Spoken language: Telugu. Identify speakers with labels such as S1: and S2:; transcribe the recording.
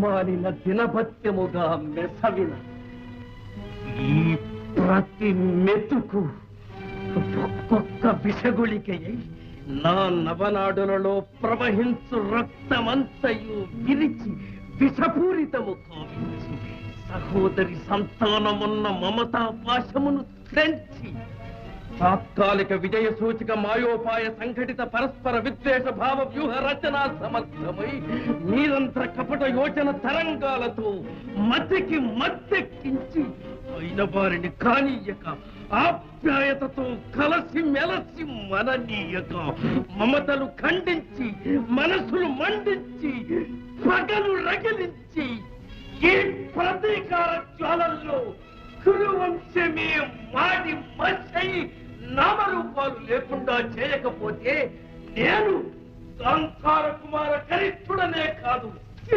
S1: మానిన దినభత్యముగా మెసవిన ఈ ప్రతి మెతుకు ఒక్కొక్క విషగుళికయ్యి నా నవనాడులలో ప్రవహించు రక్తమంతయు విరిచి విషపూరితము కావించి సహోదరి సంతానమున్న మమతా పాశమును త్రెంచి తాత్కాలిక విజయ సూచిక మాయోపాయ సంఘటిత పరస్పర విద్వేష భావ వ్యూహ రచనా సమర్థమై నిరంతర కపట యోచన తరంగాలతో మతికి మత్తెక్కించి అయిన వారిని కానీయక ఆప్యాయతతో కలసి మెలసి మననీయక మమతలు ఖండించి మనసులు మండించి పగలు రగిలించి ఈ ప్రతీకార జ్వాలల్లో కురువంశమే నామరూపాలు లేకుండా చేయకపోతే నేను సంసార కుమార చరిత్రుడనే కాదు.